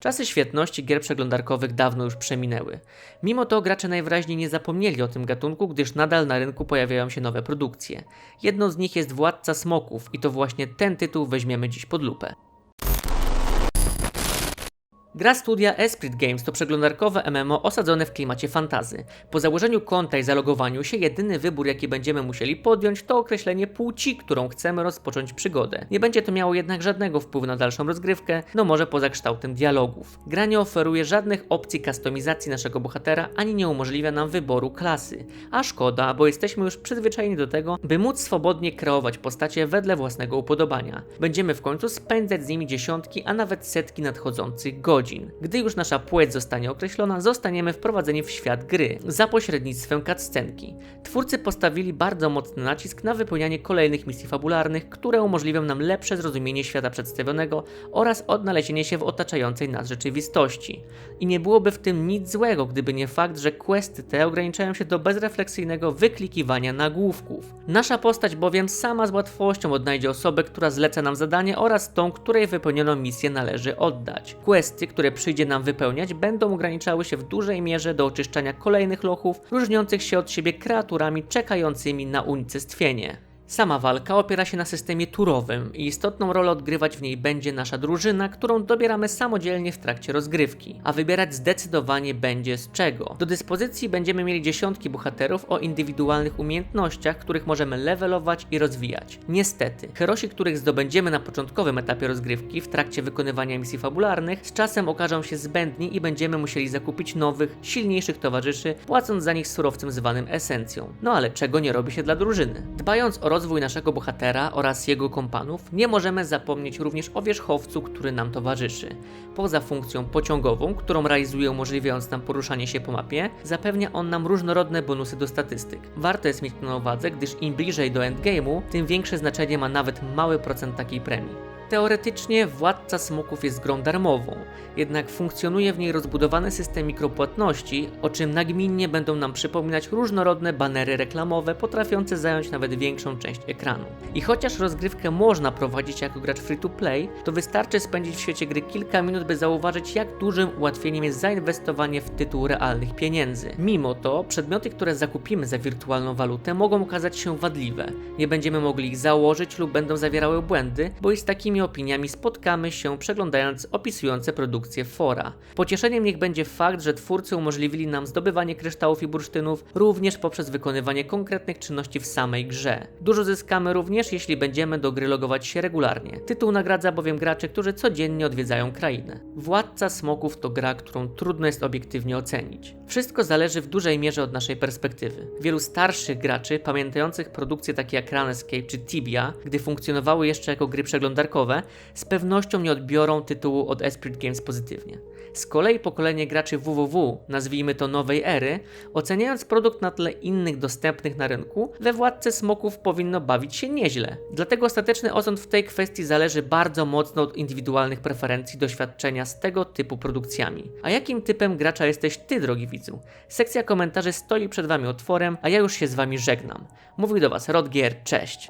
Czasy świetności gier przeglądarkowych dawno już przeminęły. Mimo to gracze najwyraźniej nie zapomnieli o tym gatunku, gdyż nadal na rynku pojawiają się nowe produkcje. Jedną z nich jest Władca Smoków i to właśnie ten tytuł weźmiemy dziś pod lupę. Gra studia Esprit Games to przeglądarkowe MMO osadzone w klimacie fantazy. Po założeniu konta i zalogowaniu się jedyny wybór jaki będziemy musieli podjąć to określenie płci, którą chcemy rozpocząć przygodę. Nie będzie to miało jednak żadnego wpływu na dalszą rozgrywkę, no może poza kształtem dialogów. Gra nie oferuje żadnych opcji kustomizacji naszego bohatera, ani nie umożliwia nam wyboru klasy. A szkoda, bo jesteśmy już przyzwyczajeni do tego, by móc swobodnie kreować postacie wedle własnego upodobania. Będziemy w końcu spędzać z nimi dziesiątki, a nawet setki nadchodzących godzin. Gdy już nasza płeć zostanie określona, zostaniemy wprowadzeni w świat gry za pośrednictwem cutscenki. Twórcy postawili bardzo mocny nacisk na wypełnianie kolejnych misji fabularnych, które umożliwią nam lepsze zrozumienie świata przedstawionego oraz odnalezienie się w otaczającej nas rzeczywistości. I nie byłoby w tym nic złego, gdyby nie fakt, że questy te ograniczają się do bezrefleksyjnego wyklikiwania nagłówków. Nasza postać bowiem sama z łatwością odnajdzie osobę, która zleca nam zadanie oraz tą, której wypełnioną misję należy oddać. Questy, które przyjdzie nam wypełniać, będą ograniczały się w dużej mierze do oczyszczania kolejnych lochów, różniących się od siebie kreaturami czekającymi na unicestwienie. Sama walka opiera się na systemie turowym i istotną rolę odgrywać w niej będzie nasza drużyna, którą dobieramy samodzielnie w trakcie rozgrywki, a wybierać zdecydowanie będzie z czego. Do dyspozycji będziemy mieli dziesiątki bohaterów o indywidualnych umiejętnościach, których możemy levelować i rozwijać. Niestety, herosi, których zdobędziemy na początkowym etapie rozgrywki w trakcie wykonywania misji fabularnych, z czasem okażą się zbędni i będziemy musieli zakupić nowych, silniejszych towarzyszy, płacąc za nich surowcem zwanym esencją. No ale czego nie robi się dla drużyny? Dbając o rozwój naszego bohatera oraz jego kompanów, nie możemy zapomnieć również o wierzchowcu, który nam towarzyszy. Poza funkcją pociągową, którą realizuje umożliwiając nam poruszanie się po mapie, zapewnia on nam różnorodne bonusy do statystyk. Warto jest mieć to na uwadze, gdyż im bliżej do endgame'u, tym większe znaczenie ma nawet mały procent takiej premii. Teoretycznie Władca Smoków jest grą darmową, jednak funkcjonuje w niej rozbudowany system mikropłatności, o czym nagminnie będą nam przypominać różnorodne banery reklamowe potrafiące zająć nawet większą część ekranu. I chociaż rozgrywkę można prowadzić jako gracz free to play, to wystarczy spędzić w świecie gry kilka minut, by zauważyć jak dużym ułatwieniem jest zainwestowanie w tytuł realnych pieniędzy. Mimo to przedmioty, które zakupimy za wirtualną walutę mogą okazać się wadliwe, nie będziemy mogli ich założyć lub będą zawierały błędy, bo i z takimi opiniami spotkamy się przeglądając opisujące produkcje fora. Pocieszeniem niech będzie fakt, że twórcy umożliwili nam zdobywanie kryształów i bursztynów również poprzez wykonywanie konkretnych czynności w samej grze. Dużo zyskamy również, jeśli będziemy do gry logować się regularnie. Tytuł nagradza bowiem graczy, którzy codziennie odwiedzają krainę. Władca Smoków to gra, którą trudno jest obiektywnie ocenić. Wszystko zależy w dużej mierze od naszej perspektywy. Wielu starszych graczy, pamiętających produkcje takie jak Runescape czy Tibia, gdy funkcjonowały jeszcze jako gry przeglądarkowe, z pewnością nie odbiorą tytułu od Esprit Games pozytywnie. Z kolei pokolenie graczy www, nazwijmy to nowej ery, oceniając produkt na tle innych dostępnych na rynku, we Władce Smoków powinno bawić się nieźle. Dlatego ostateczny osąd w tej kwestii zależy bardzo mocno od indywidualnych preferencji doświadczenia z tego typu produkcjami. A jakim typem gracza jesteś ty, drogi widzu? Sekcja komentarzy stoi przed wami otworem, a ja już się z wami żegnam. Mówił do was Rodgier, cześć!